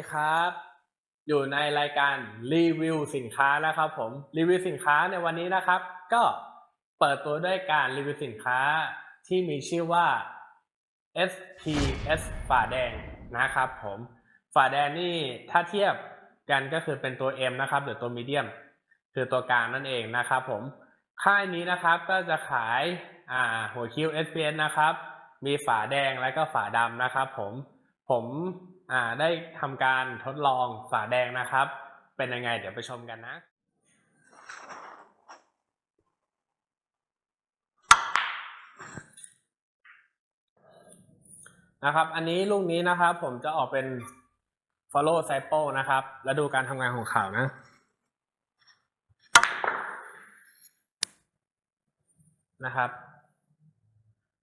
ดีครับ อยู่ในรายการรีวิวสินค้านะครับผมรีวิวสินค้าในวันนี้นะครับ ก็เปิดตัวด้วยการรีวิวสินค้าที่มีชื่อว่า SPS ฝาแดงนะครับผมฝาแดงนี่ถ้าเทียบกันก็คือเป็นตัว M นะครับหรือตัวมีเดียมคือตัวกลางนั่นเองนะครับผมค่ายนี้นะครับก็จะขายาหัวคิว SPS นะครับ มีฝาแดงและก็ฝาดำนะครับผมผม อ่าได้ทำการทดลองฝาแดงนะครับ เป็นยังไงเดี๋ยวไปชมกันนะนะครับ อันนี้ลูกนี้นะครับผมจะออกเป็น follow cycle นะครับ แล้วดูการทำงานของเขาวนะ นะครับ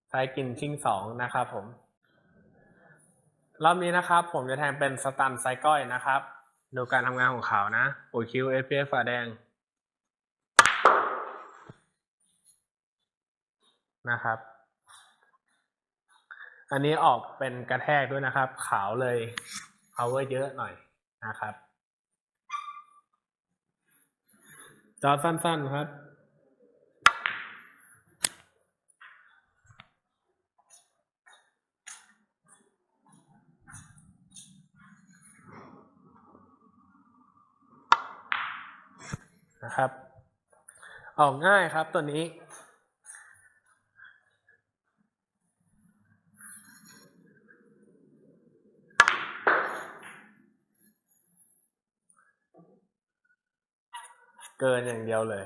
ไซกินชิงสองนะครับผม รอบนี้นะครับ ผมจะแทนเป็นสตันไซก้อยนะครับ ดูการทำงานของเขานะปุ๋ยคิวเอฟเอฝาแดง นะครับ อันนี้ออกเป็นกระแทกด้วยนะครับ ขาวเลย power เยอะหน่อยนะครับจอสั้นๆครับ นะครับ ออกง่ายครับตัวนี้ เกินอย่างเดียวเลย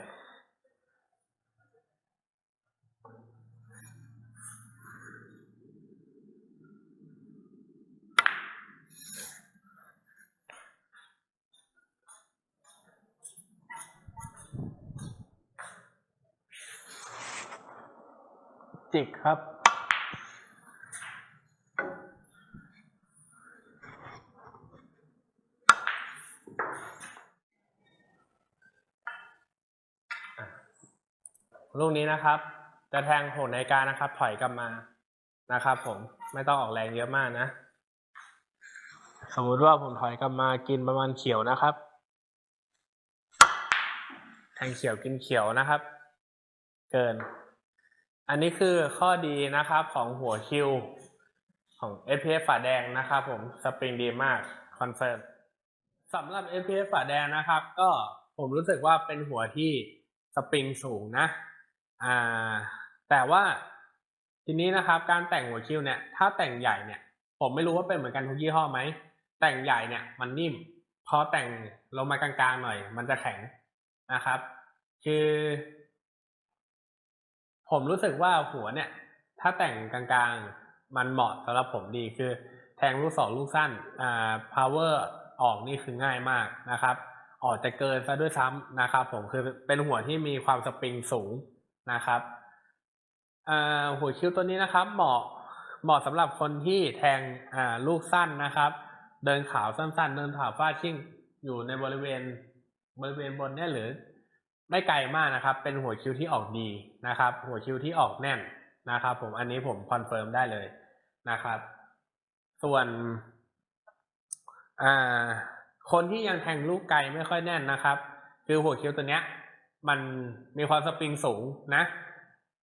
จิกครับ ลูกนี้นะครับ จะแทงโหดในการนะครับ ถอยกลับมานะครับ ผมไม่ต้องออกแรงเยอะมากนะ สมมติว่าผมถอยกลับมากินประมาณเขียวนะครับ แทงเขียวกินเขียวนะครับ เกิน อันนี้คือข้อดีนะครับของหัวคิวของ FPS ฝาแดงนะครับผมสปริงดีมากคอนเฟิร์มสำหรับ FPS ฝาแดงนะครับ ก็ผมรู้สึกว่าเป็นหัวที่สปริงสูงนะอ่าแต่ว่าทีนี้นะครับการแต่งหัวคิวเนี่ยถ้าแต่งใหญ่เนี่ย ผมไม่รู้ว่าเป็นเหมือนกันทุกยี่ห้อไหมแต่งใหญ่เนี่ยมันนิ่ม พอแต่งลงมากลางๆหน่อย มันจะแข็งนะครับ คือ ผมรู้สึกว่าหัวเนี่ย ถ้าแต่งกลางๆ มันเหมาะสำหรับผมดีคือ แทงลูกศรลูกสั้นอ่า power ออกนี่คือง่ายมากนะครับ ออกจะเกินซะด้วยซ้ำนะครับ ผมคือเป็นหัวที่มีความสปริงสูงนะครับหัวคิ้วตัวนี้นะครับ เหมาะเหมาะสำหรับคนที่แทงลูกสั้นนะครับ เดินขาวสั้นๆ เดินขาวฟาดชิ่งอยู่ในบริเวณบริเวณบนเนี่ยหรือ ไม่ไกลมากนะครับ เป็นหัวคิวที่ออกดีนะครับ หัวคิวที่ออกแน่นนะครับ ผมอันนี้ผมคอนเฟิร์มได้เลยนะครับ ส่วนคนที่ยังแทงลูกไกลไม่ค่อยแน่นนะครับ คือหัวคิวตัวเนี้ย มันมีความสปริงสูงนะ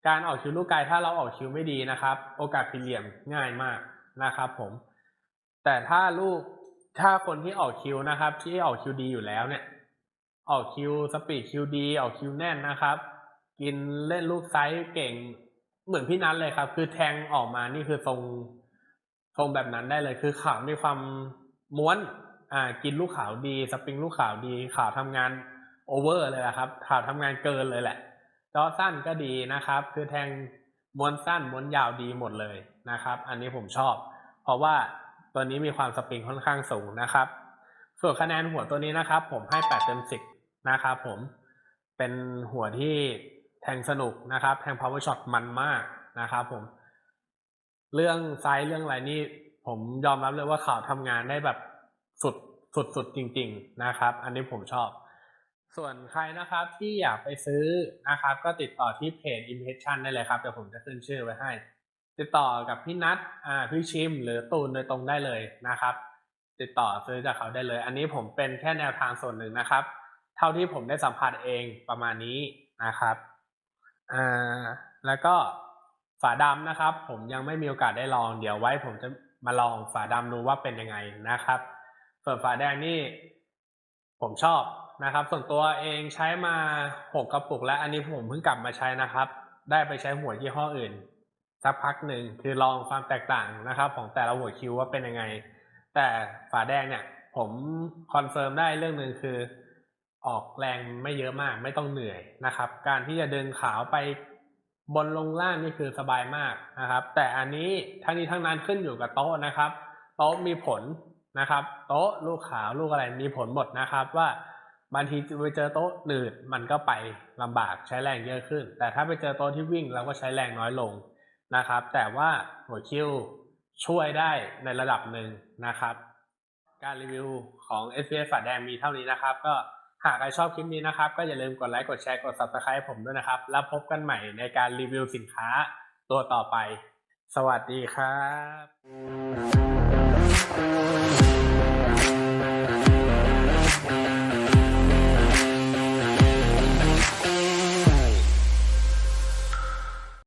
การออกคิวลูกไกลถ้าเราออกคิวไม่ดีนะครับ โอกาสผิดเหลี่ยมง่ายมากนะครับ ผม แต่ถ้าลูกถ้าคนที่ออกคิวนะครับ ที่ออกคิวดีอยู่แล้วเนี่ย ออกคิวสปีดคิวดี ออกคิวแน่นนะครับ กินเล่นลูกไซส์เก่งเหมือนพี่นัทเลยครับ คือแทงออกมานี่คือทรงทรงแบบนั้นได้เลยคือขาวมีความม้วนอ่ากินลูกขาวดี สปริงลูกขาวดีขาวทำงานโอเวอร์เลยละครับขาวทำงานเกินเลยแหละจอสั้นก็ดีนะครับ คือแทงม้วนสั้นม้วนยาวดีหมดเลยนะครับ อันนี้ผมชอบ เพราะว่าตัวนี้มีความสปริงค่อนข้างสูงนะครับ ส่วนคะแนนหัวตัวนี้นะครับ ผมให้8เต็ม10 นะครับผมเป็นหัวที่แทงสนุกนะครับ แทง power shot มันมากนะครับผม เรื่องไซส์เรื่องอะไรนี่ผมยอมรับเลยว่าข่าวทำงานได้แบบสุดสุดสุดจริง ๆนะครับ อันนี้ผมชอบ ส่วนใครนะครับที่อยากไปซื้อนะครับ ก็ติดต่อที่เพจ Impression ได้เลยครับเดี๋ยวผมจะขึ้นชื่อไว้ให้ ติดต่อกับพี่นัทอ่าพี่ชิม หรือตูนโดยตรงได้เลยนะครับ ติดต่อซื้อจากเขาได้เลย อันนี้ผมเป็นแค่แนวทางส่วนหนึ่งนะครับ เท่าที่ผมได้สัมผัสเองประมาณนี้นะครับอ่าแล้วก็ฝาดำนะครับ ผมยังไม่มีโอกาสได้ลอง เดี๋ยวไว้ผมจะมาลองฝาดำดูว่าเป็นยังไงนะครับส่วนฝาแดงนี่ผมชอบนะครับ ส่วนตัวเองใช้มาหกกระปุก แล้วอันนี้ผมเพิ่งกลับมาใช้นะครับ ได้ไปใช้หัวยี่ห้ออื่น สักพักหนึ่งคือลองความแตกต่างนะครับ ของแต่ละหัวคิวว่าเป็นยังไง แต่ฝาแดงเนี่ย ผมคอนเฟิร์มได้เรื่องหนึ่งคือ ออกแรงไม่เยอะมากไม่ต้องเหนื่อยนะครับ การที่จะเดินขาวไปบนลงล่างนี่คือสบายมากนะครับ แต่อันนี้ทั้งนี้ทั้งนั้นขึ้นอยู่กับโต๊ะนะครับ โต๊ะมีผลนะครับ โต๊ะลูกขาวลูกอะไรมีผลหมดนะครับว่าบางทีไปเจอโต๊ะหนืดมันก็ไปลำบากใช้แรงเยอะขึ้น แต่ถ้าไปเจอโต๊ะที่วิ่งเราก็ใช้แรงน้อยลงนะครับ แต่ว่าหัวคิวช่วยได้ในระดับหนึ่งนะครับ การรีวิวของ s p f ฝาแดงมีเท่านี้นะครับก็ หากใครชอบคลิปนี้นะครับ ก็อย่าลืมกดไลค์กดแชร์กด subscribe ผมด้วยนะครับ แล้วพบกันใหม่ในการรีวิวสินค้าตัวต่อไป สวัสดีครับ